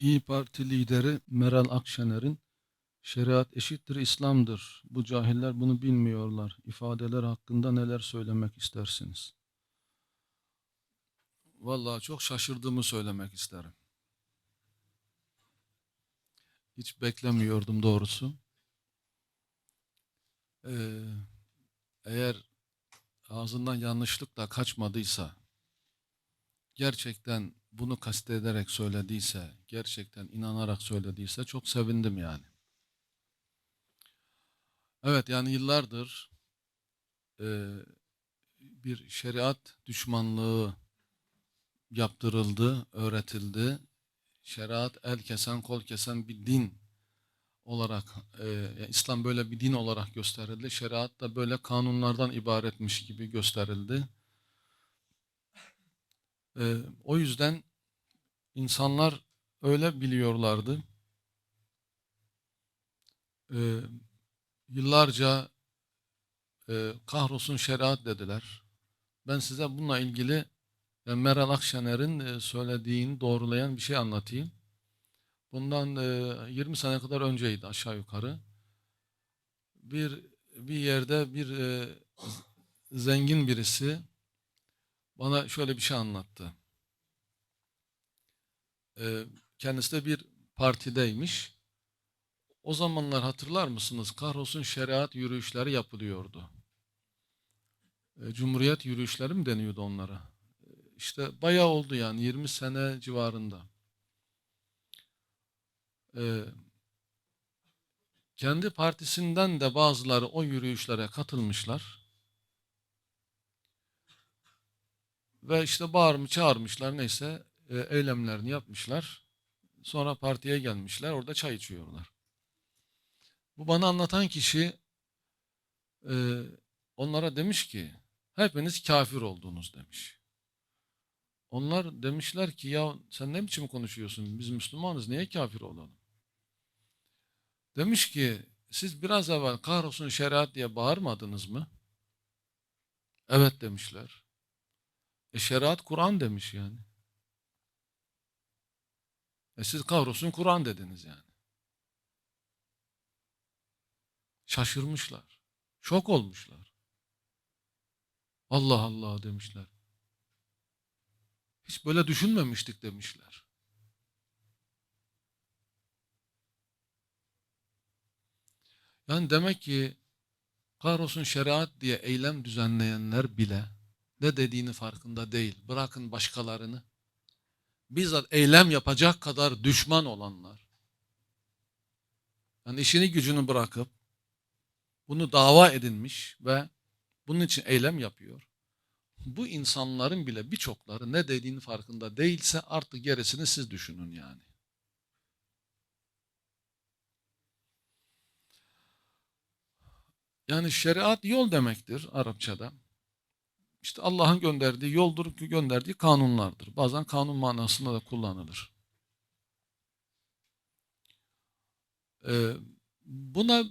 İyi Parti lideri Meral Akşener'in şeriat eşittir İslam'dır. Bu cahiller bunu bilmiyorlar. ifadeler hakkında neler söylemek istersiniz? Vallahi çok şaşırdığımı söylemek isterim. Hiç beklemiyordum doğrusu. Ee, eğer ağzından yanlışlıkla kaçmadıysa, gerçekten bunu kastederek söylediyse, gerçekten inanarak söylediyse çok sevindim yani. Evet yani yıllardır e, bir şeriat düşmanlığı yaptırıldı, öğretildi. Şeriat el kesen, kol kesen bir din olarak, e, İslam böyle bir din olarak gösterildi. Şeriat da böyle kanunlardan ibaretmiş gibi gösterildi. E, o yüzden insanlar öyle biliyorlardı. E, yıllarca e, kahrolsun şeriat dediler. Ben size bununla ilgili e, Meral Akşener'in e, söylediğini doğrulayan bir şey anlatayım. Bundan e, 20 sene kadar önceydi aşağı yukarı. Bir bir yerde bir e, zengin birisi bana şöyle bir şey anlattı. E, kendisi de bir partideymiş. O zamanlar hatırlar mısınız? Kahrolsun şeriat yürüyüşleri yapılıyordu. E, Cumhuriyet yürüyüşleri mi deniyordu onlara? E, İşte bayağı oldu yani 20 sene civarında. E, kendi partisinden de bazıları o yürüyüşlere katılmışlar. Ve işte bağırmış çağırmışlar neyse e, eylemlerini yapmışlar. Sonra partiye gelmişler orada çay içiyorlar. Bu bana anlatan kişi e, onlara demiş ki hepiniz kafir oldunuz demiş. Onlar demişler ki ya sen ne biçim konuşuyorsun? Biz Müslümanız niye kafir olalım? Demiş ki siz biraz evvel kahrolsun şeriat diye bağırmadınız mı? Evet demişler. E şeriat Kur'an demiş yani. E siz kahrolsun Kur'an dediniz yani. Şaşırmışlar. Şok olmuşlar. Allah Allah demişler. Hiç böyle düşünmemiştik demişler. Yani demek ki kahrolsun şeriat diye eylem düzenleyenler bile ne dediğini farkında değil. Bırakın başkalarını. Bizzat eylem yapacak kadar düşman olanlar. Yani işini gücünü bırakıp bunu dava edinmiş ve bunun için eylem yapıyor. Bu insanların bile birçokları ne dediğini farkında değilse artık gerisini siz düşünün yani. Yani şeriat yol demektir Arapçada. İşte Allah'ın gönderdiği yoldur, gönderdiği kanunlardır. Bazen kanun manasında da kullanılır. Ee, buna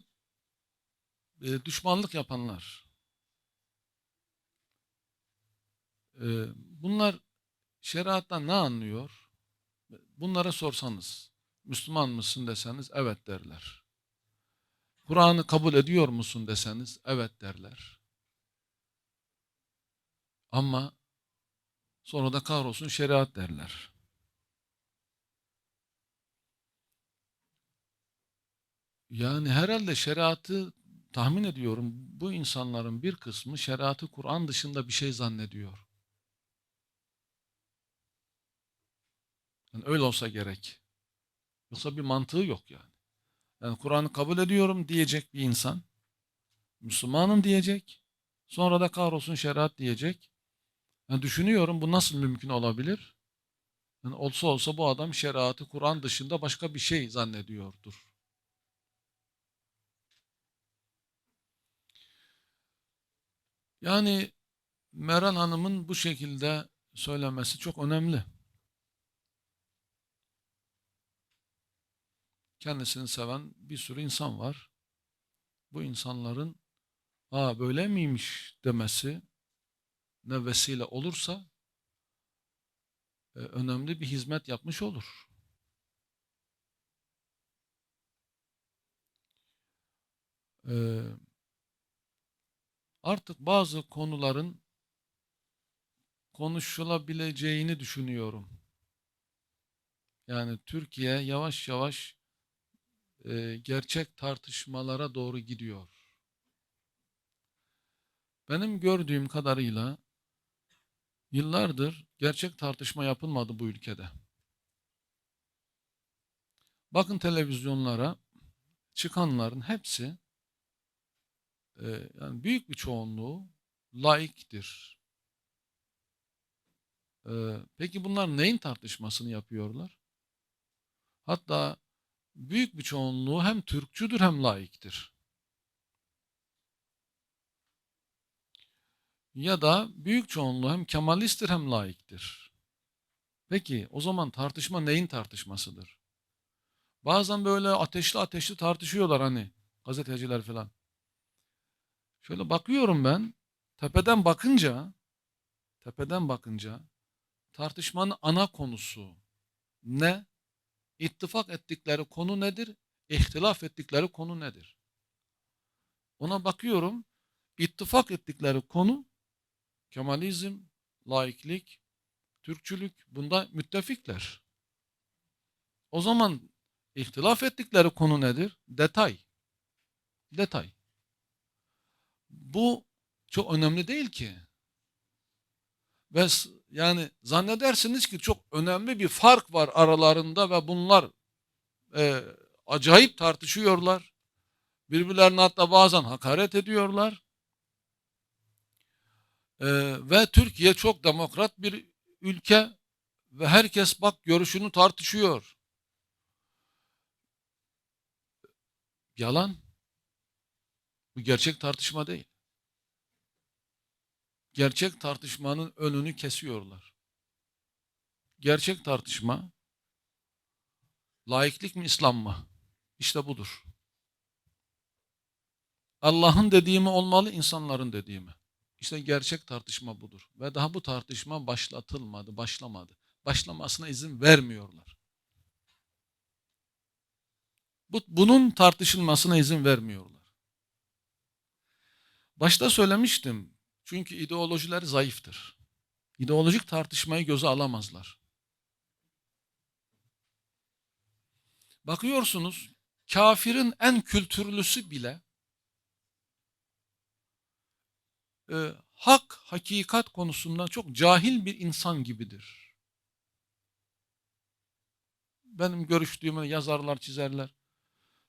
e, düşmanlık yapanlar, e, bunlar şeriattan ne anlıyor? Bunlara sorsanız, Müslüman mısın deseniz evet derler. Kur'an'ı kabul ediyor musun deseniz evet derler. Ama sonra da kahrolsun şeriat derler. Yani herhalde şeriatı tahmin ediyorum bu insanların bir kısmı şeriatı Kur'an dışında bir şey zannediyor. Yani öyle olsa gerek. Yoksa bir mantığı yok yani. Yani Kur'an'ı kabul ediyorum diyecek bir insan. Müslümanım diyecek. Sonra da kahrolsun şeriat diyecek. Yani düşünüyorum bu nasıl mümkün olabilir? Yani olsa olsa bu adam şeriatı Kur'an dışında başka bir şey zannediyordur. Yani Meral Hanım'ın bu şekilde söylemesi çok önemli. Kendisini seven bir sürü insan var. Bu insanların aa böyle miymiş demesi ne vesile olursa e, önemli bir hizmet yapmış olur. E, artık bazı konuların konuşulabileceğini düşünüyorum. Yani Türkiye yavaş yavaş e, gerçek tartışmalara doğru gidiyor. Benim gördüğüm kadarıyla yıllardır gerçek tartışma yapılmadı bu ülkede. Bakın televizyonlara çıkanların hepsi e, yani büyük bir çoğunluğu laiktir. E, peki bunlar neyin tartışmasını yapıyorlar? Hatta büyük bir çoğunluğu hem Türkçüdür hem laiktir. Ya da büyük çoğunluğu hem Kemalisttir hem laiktir. Peki o zaman tartışma neyin tartışmasıdır? Bazen böyle ateşli ateşli tartışıyorlar hani gazeteciler falan. Şöyle bakıyorum ben tepeden bakınca tepeden bakınca tartışmanın ana konusu ne? İttifak ettikleri konu nedir? İhtilaf ettikleri konu nedir? Ona bakıyorum. İttifak ettikleri konu Kemalizm, laiklik, Türkçülük bunda müttefikler. O zaman ihtilaf ettikleri konu nedir? Detay. Detay. Bu çok önemli değil ki. Ve yani zannedersiniz ki çok önemli bir fark var aralarında ve bunlar e, acayip tartışıyorlar. Birbirlerine hatta bazen hakaret ediyorlar. E, ve Türkiye çok demokrat bir ülke ve herkes bak görüşünü tartışıyor. Yalan. Bu gerçek tartışma değil gerçek tartışmanın önünü kesiyorlar. Gerçek tartışma laiklik mi İslam mı? İşte budur. Allah'ın dediği mi olmalı, insanların dediği mi? İşte gerçek tartışma budur. Ve daha bu tartışma başlatılmadı, başlamadı. Başlamasına izin vermiyorlar. Bu, bunun tartışılmasına izin vermiyorlar. Başta söylemiştim, çünkü ideolojiler zayıftır. İdeolojik tartışmayı göze alamazlar. Bakıyorsunuz kafirin en kültürlüsü bile e, hak, hakikat konusunda çok cahil bir insan gibidir. Benim görüştüğüm yazarlar, çizerler.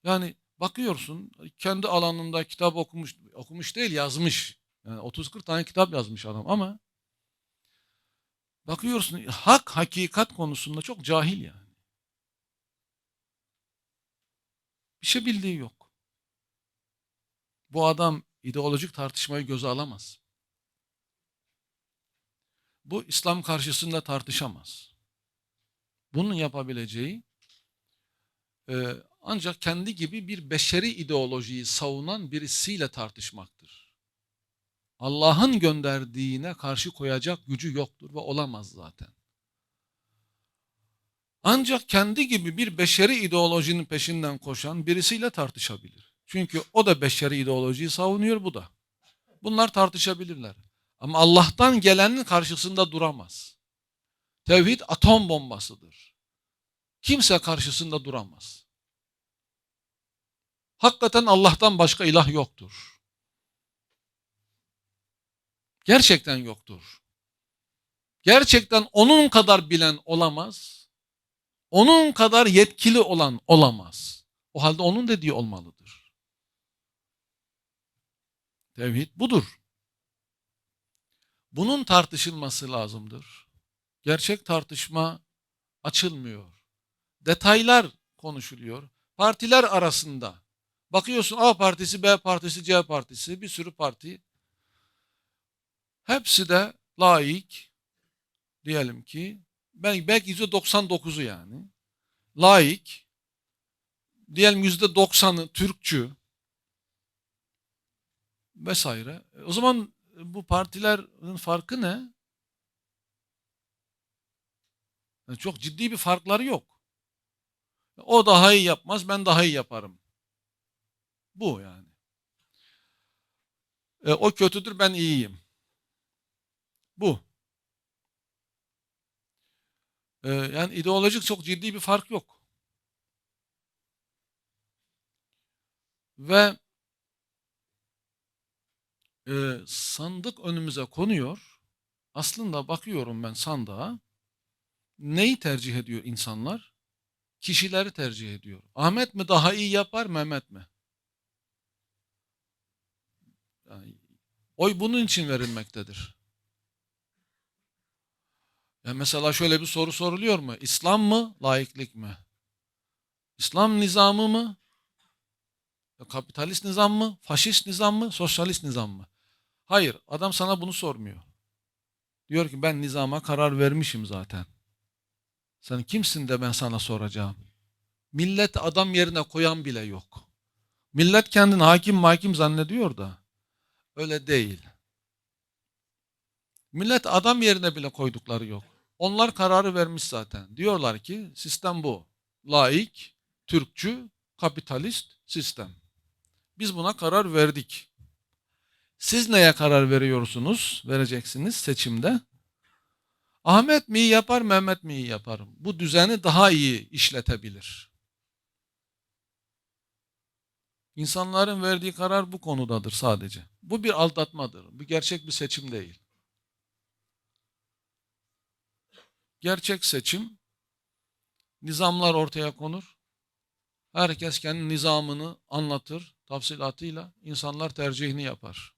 Yani bakıyorsun kendi alanında kitap okumuş, okumuş değil yazmış. Yani 30-40 tane kitap yazmış adam ama bakıyorsun hak hakikat konusunda çok cahil yani. Bir şey bildiği yok. Bu adam ideolojik tartışmayı göze alamaz. Bu İslam karşısında tartışamaz. Bunun yapabileceği e, ancak kendi gibi bir beşeri ideolojiyi savunan birisiyle tartışmaktır. Allah'ın gönderdiğine karşı koyacak gücü yoktur ve olamaz zaten. Ancak kendi gibi bir beşeri ideolojinin peşinden koşan birisiyle tartışabilir. Çünkü o da beşeri ideolojiyi savunuyor bu da. Bunlar tartışabilirler. Ama Allah'tan gelenin karşısında duramaz. Tevhid atom bombasıdır. Kimse karşısında duramaz. Hakikaten Allah'tan başka ilah yoktur. Gerçekten yoktur. Gerçekten onun kadar bilen olamaz. Onun kadar yetkili olan olamaz. O halde onun dediği olmalıdır. Tevhid budur. Bunun tartışılması lazımdır. Gerçek tartışma açılmıyor. Detaylar konuşuluyor. Partiler arasında. Bakıyorsun A partisi, B partisi, C partisi bir sürü parti Hepsi de laik diyelim ki belki, belki %99'u yani laik diyelim %90'ı Türkçü vesaire. E, o zaman bu partilerin farkı ne? Yani çok ciddi bir farkları yok. O daha iyi yapmaz, ben daha iyi yaparım. Bu yani. E, o kötüdür ben iyiyim. Bu. E, yani ideolojik çok ciddi bir fark yok. Ve e, sandık önümüze konuyor. Aslında bakıyorum ben sandığa. Neyi tercih ediyor insanlar? Kişileri tercih ediyor. Ahmet mi daha iyi yapar, Mehmet mi? Yani, oy bunun için verilmektedir. Yani mesela şöyle bir soru soruluyor mu? İslam mı, laiklik mi? İslam nizamı mı? Kapitalist nizam mı? Faşist nizam mı? Sosyalist nizam mı? Hayır, adam sana bunu sormuyor. Diyor ki ben nizama karar vermişim zaten. Sen kimsin de ben sana soracağım. Millet adam yerine koyan bile yok. Millet kendini hakim makim zannediyor da öyle değil. Millet adam yerine bile koydukları yok. Onlar kararı vermiş zaten. Diyorlar ki sistem bu. Laik, Türkçü, kapitalist sistem. Biz buna karar verdik. Siz neye karar veriyorsunuz? Vereceksiniz seçimde. Ahmet mi iyi yapar, Mehmet mi iyi yapar? Bu düzeni daha iyi işletebilir. İnsanların verdiği karar bu konudadır sadece. Bu bir aldatmadır. Bu gerçek bir seçim değil. Gerçek seçim nizamlar ortaya konur. Herkes kendi nizamını anlatır tafsilatıyla. insanlar tercihini yapar.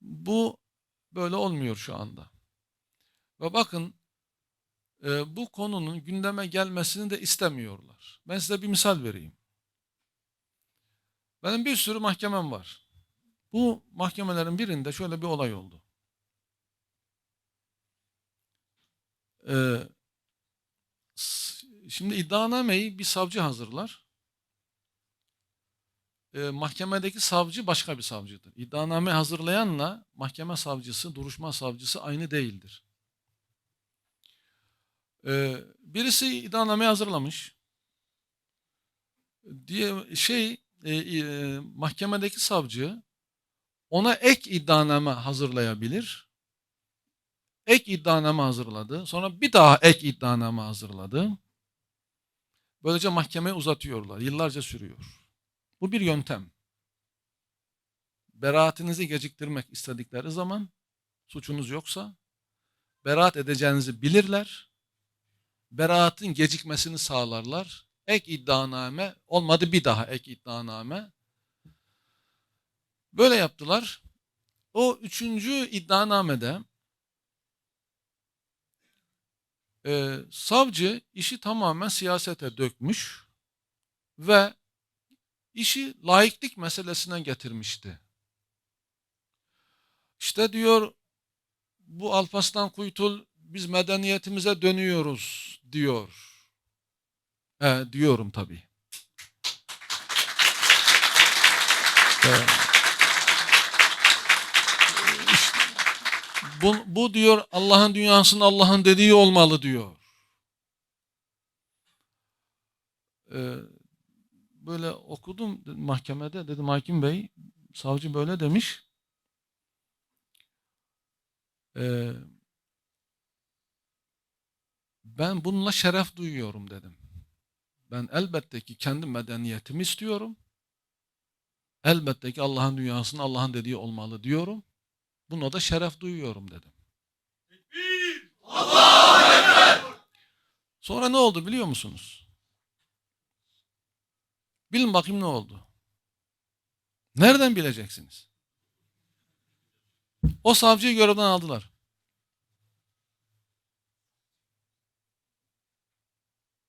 Bu böyle olmuyor şu anda. Ve bakın e, bu konunun gündeme gelmesini de istemiyorlar. Ben size bir misal vereyim. Benim bir sürü mahkemem var. Bu mahkemelerin birinde şöyle bir olay oldu. Ee, şimdi iddianameyi bir savcı hazırlar. Ee, mahkemedeki savcı başka bir savcıdır. İddianame hazırlayanla mahkeme savcısı, duruşma savcısı aynı değildir. Ee, birisi iddianame hazırlamış. Diye şey e, e, mahkemedeki savcı ona ek iddianame hazırlayabilir. Ek iddianame hazırladı. Sonra bir daha ek iddianame hazırladı. Böylece mahkemeyi uzatıyorlar. Yıllarca sürüyor. Bu bir yöntem. Beraatinizi geciktirmek istedikleri zaman suçunuz yoksa beraat edeceğinizi bilirler. Beraatın gecikmesini sağlarlar. Ek iddianame olmadı bir daha ek iddianame. Böyle yaptılar. O üçüncü iddianamede e, savcı işi tamamen siyasete dökmüş ve işi laiklik meselesine getirmişti. İşte diyor bu Alpaslan Kuytul biz medeniyetimize dönüyoruz diyor. He, diyorum tabii. Evet. İşte, bu, bu diyor Allah'ın dünyasının Allah'ın dediği olmalı diyor. Ee, böyle okudum mahkemede dedim hakim bey savcı böyle demiş. Ee, ben bununla şeref duyuyorum dedim. Ben elbette ki kendi medeniyetimi istiyorum. Elbette ki Allah'ın dünyasının Allah'ın dediği olmalı diyorum. Buna da şeref duyuyorum dedim. Sonra ne oldu biliyor musunuz? Bilin bakayım ne oldu. Nereden bileceksiniz? O savcıyı görevden aldılar.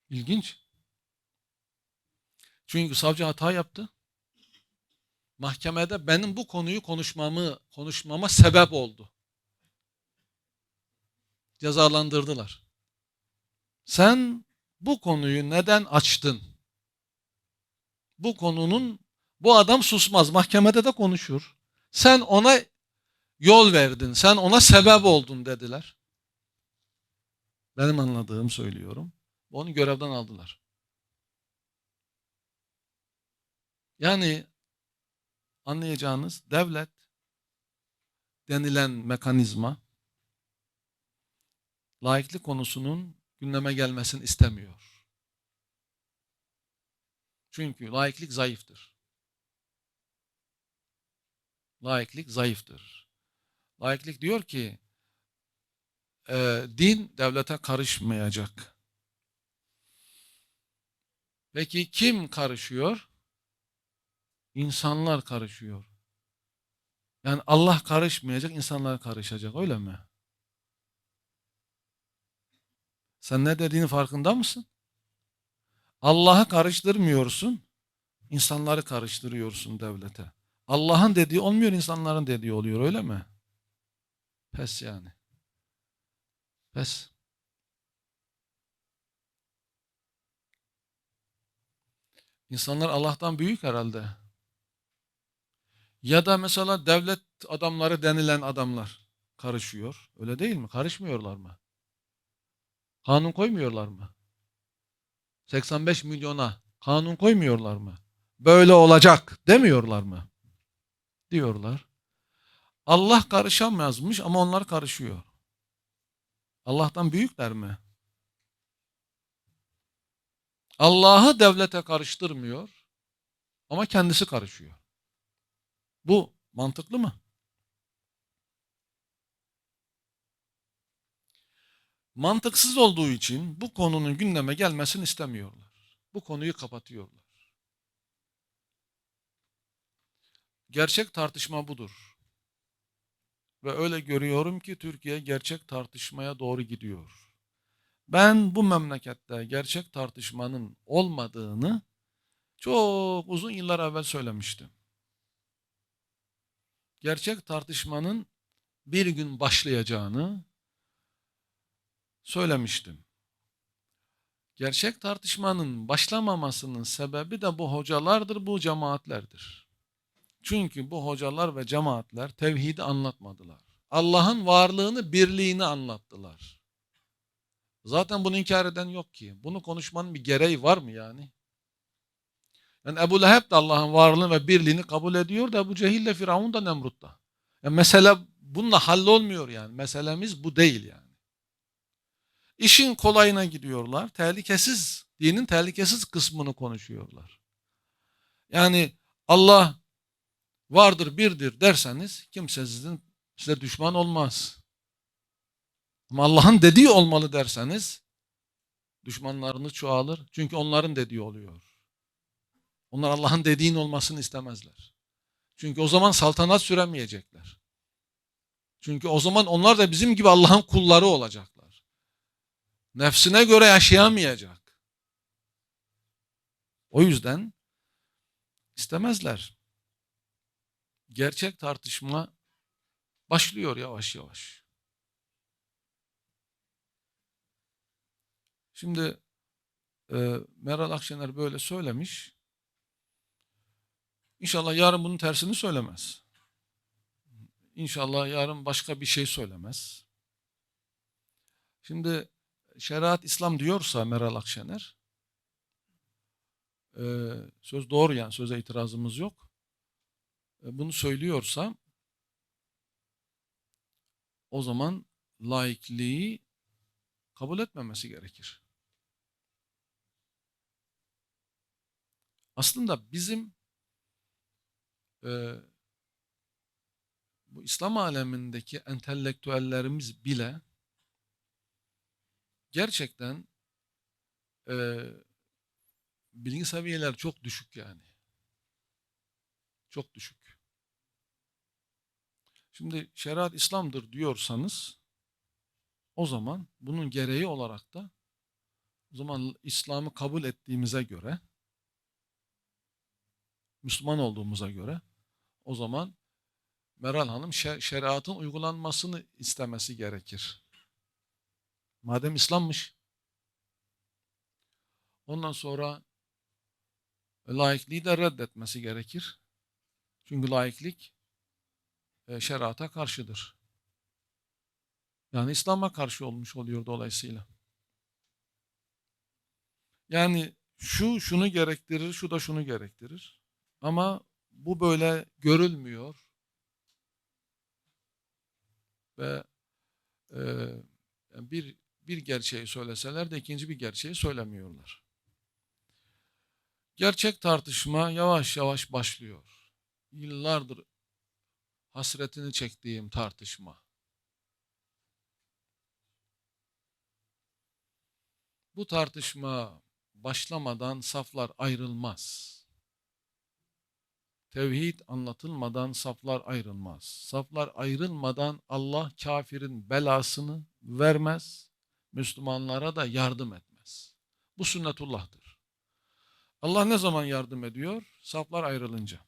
İlginç. Çünkü savcı hata yaptı. Mahkemede benim bu konuyu konuşmamı konuşmama sebep oldu. Cezalandırdılar. Sen bu konuyu neden açtın? Bu konunun bu adam susmaz. Mahkemede de konuşur. Sen ona yol verdin. Sen ona sebep oldun dediler. Benim anladığım söylüyorum. Onu görevden aldılar. Yani anlayacağınız devlet denilen mekanizma laiklik konusunun gündeme gelmesini istemiyor. Çünkü laiklik zayıftır. Laiklik zayıftır. Laiklik diyor ki e, din devlete karışmayacak. Peki kim karışıyor? İnsanlar karışıyor. Yani Allah karışmayacak, insanlar karışacak öyle mi? Sen ne dediğini farkında mısın? Allah'ı karıştırmıyorsun, insanları karıştırıyorsun devlete. Allah'ın dediği olmuyor, insanların dediği oluyor öyle mi? Pes yani. Pes. İnsanlar Allah'tan büyük herhalde. Ya da mesela devlet adamları denilen adamlar karışıyor. Öyle değil mi? Karışmıyorlar mı? Kanun koymuyorlar mı? 85 milyona kanun koymuyorlar mı? Böyle olacak demiyorlar mı? Diyorlar. Allah karışamazmış ama onlar karışıyor. Allah'tan büyükler mi? Allah'ı devlete karıştırmıyor ama kendisi karışıyor. Bu mantıklı mı? Mantıksız olduğu için bu konunun gündeme gelmesini istemiyorlar. Bu konuyu kapatıyorlar. Gerçek tartışma budur. Ve öyle görüyorum ki Türkiye gerçek tartışmaya doğru gidiyor. Ben bu memlekette gerçek tartışmanın olmadığını çok uzun yıllar evvel söylemiştim. Gerçek tartışmanın bir gün başlayacağını söylemiştim. Gerçek tartışmanın başlamamasının sebebi de bu hocalardır, bu cemaatlerdir. Çünkü bu hocalar ve cemaatler tevhidi anlatmadılar. Allah'ın varlığını, birliğini anlattılar. Zaten bunu inkar eden yok ki. Bunu konuşmanın bir gereği var mı yani? Yani Ebu Leheb de Allah'ın varlığını ve birliğini kabul ediyor da Ebu Cehil de Firavun da Nemrut da. Yani mesele bununla hallolmuyor yani. Meselemiz bu değil yani. İşin kolayına gidiyorlar. Tehlikesiz, dinin tehlikesiz kısmını konuşuyorlar. Yani Allah vardır, birdir derseniz kimse sizin size düşman olmaz. Ama Allah'ın dediği olmalı derseniz düşmanlarınız çoğalır. Çünkü onların dediği oluyor. Onlar Allah'ın dediğin olmasını istemezler. Çünkü o zaman saltanat süremeyecekler. Çünkü o zaman onlar da bizim gibi Allah'ın kulları olacaklar. Nefsine göre yaşayamayacak. O yüzden istemezler. Gerçek tartışma başlıyor yavaş yavaş. Şimdi e, Meral Akşener böyle söylemiş. İnşallah yarın bunun tersini söylemez. İnşallah yarın başka bir şey söylemez. Şimdi şeriat İslam diyorsa Meral Akşener, e, söz doğru yani söze itirazımız yok. E, bunu söylüyorsa o zaman laikliği kabul etmemesi gerekir. Aslında bizim e, bu İslam alemindeki entelektüellerimiz bile gerçekten e, bilgi seviyeler çok düşük yani. Çok düşük. Şimdi şeriat İslam'dır diyorsanız o zaman bunun gereği olarak da o zaman İslam'ı kabul ettiğimize göre Müslüman olduğumuza göre o zaman Meral Hanım şeriatın uygulanmasını istemesi gerekir. Madem İslam'mış. Ondan sonra laikliği de reddetmesi gerekir. Çünkü laiklik e, şerata karşıdır. Yani İslam'a karşı olmuş oluyor dolayısıyla. Yani şu şunu gerektirir, şu da şunu gerektirir. Ama bu böyle görülmüyor ve e, bir bir gerçeği söyleseler de ikinci bir gerçeği söylemiyorlar. Gerçek tartışma yavaş yavaş başlıyor. Yıllardır hasretini çektiğim tartışma. Bu tartışma başlamadan saflar ayrılmaz. Tevhid anlatılmadan saflar ayrılmaz. Saflar ayrılmadan Allah kafirin belasını vermez, Müslümanlara da yardım etmez. Bu sünnetullah'tır. Allah ne zaman yardım ediyor? Saflar ayrılınca.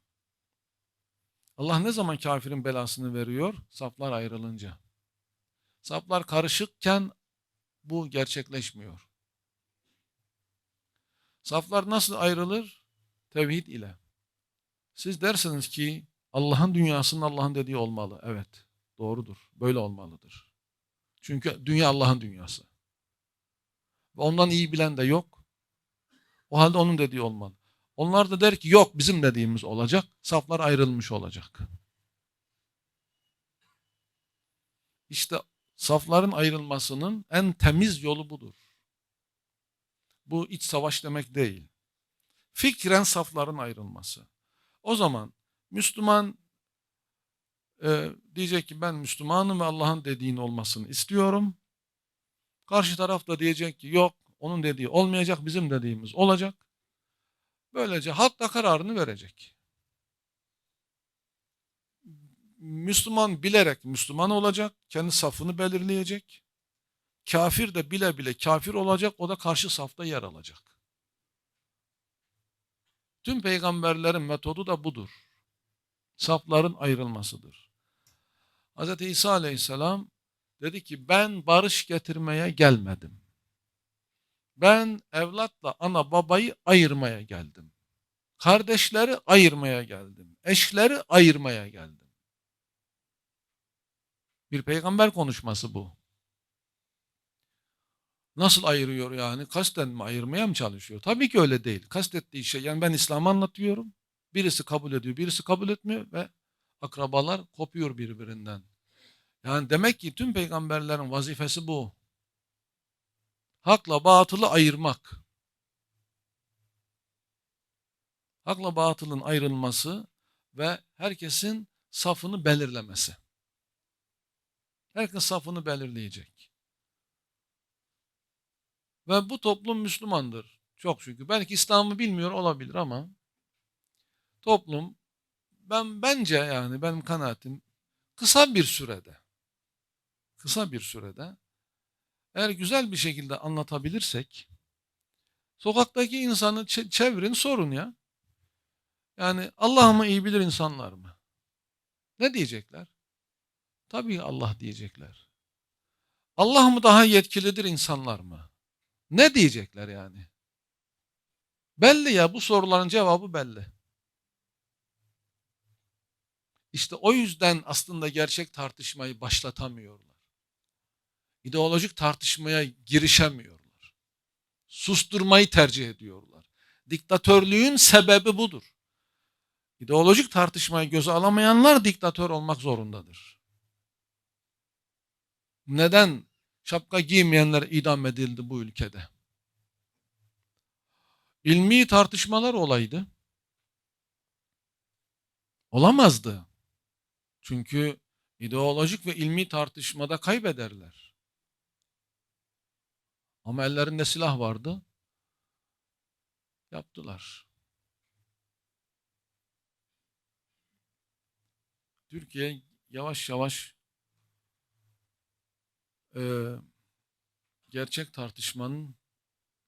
Allah ne zaman kafirin belasını veriyor? Saflar ayrılınca. Saflar karışıkken bu gerçekleşmiyor. Saflar nasıl ayrılır? Tevhid ile. Siz dersiniz ki Allah'ın dünyasının Allah'ın dediği olmalı. Evet, doğrudur. Böyle olmalıdır. Çünkü dünya Allah'ın dünyası. Ondan iyi bilen de yok. O halde onun dediği olmalı. Onlar da der ki yok bizim dediğimiz olacak. Saflar ayrılmış olacak. İşte safların ayrılmasının en temiz yolu budur. Bu iç savaş demek değil. Fikren safların ayrılması. O zaman Müslüman e, diyecek ki ben Müslümanım ve Allah'ın dediğin olmasını istiyorum. Karşı taraf da diyecek ki yok onun dediği olmayacak bizim dediğimiz olacak. Böylece halk da kararını verecek. Müslüman bilerek Müslüman olacak, kendi safını belirleyecek. Kafir de bile bile kafir olacak, o da karşı safta yer alacak. Tüm peygamberlerin metodu da budur. Safların ayrılmasıdır. Hz. İsa aleyhisselam dedi ki ben barış getirmeye gelmedim. Ben evlatla ana babayı ayırmaya geldim. Kardeşleri ayırmaya geldim. Eşleri ayırmaya geldim. Bir peygamber konuşması bu. Nasıl ayırıyor yani? Kasten mi ayırmaya mı çalışıyor? Tabii ki öyle değil. Kastettiği şey yani ben İslam'ı anlatıyorum. Birisi kabul ediyor, birisi kabul etmiyor ve akrabalar kopuyor birbirinden. Yani demek ki tüm peygamberlerin vazifesi bu. Hakla batılı ayırmak. Hakla batılın ayrılması ve herkesin safını belirlemesi. Herkes safını belirleyecek. Ve bu toplum Müslümandır. Çok şükür. Belki İslam'ı bilmiyor olabilir ama toplum ben bence yani benim kanaatim kısa bir sürede kısa bir sürede eğer güzel bir şekilde anlatabilirsek sokaktaki insanı çevirin sorun ya. Yani Allah mı iyi bilir insanlar mı? Ne diyecekler? Tabii Allah diyecekler. Allah mı daha yetkilidir insanlar mı? Ne diyecekler yani? Belli ya bu soruların cevabı belli. İşte o yüzden aslında gerçek tartışmayı başlatamıyorlar. İdeolojik tartışmaya girişemiyorlar. Susturmayı tercih ediyorlar. Diktatörlüğün sebebi budur. İdeolojik tartışmayı göze alamayanlar diktatör olmak zorundadır. Neden şapka giymeyenler idam edildi bu ülkede? İlmi tartışmalar olaydı. Olamazdı. Çünkü ideolojik ve ilmi tartışmada kaybederler. Ama ellerinde silah vardı. Yaptılar. Türkiye yavaş yavaş e, gerçek tartışmanın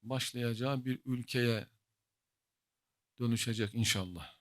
başlayacağı bir ülkeye dönüşecek inşallah.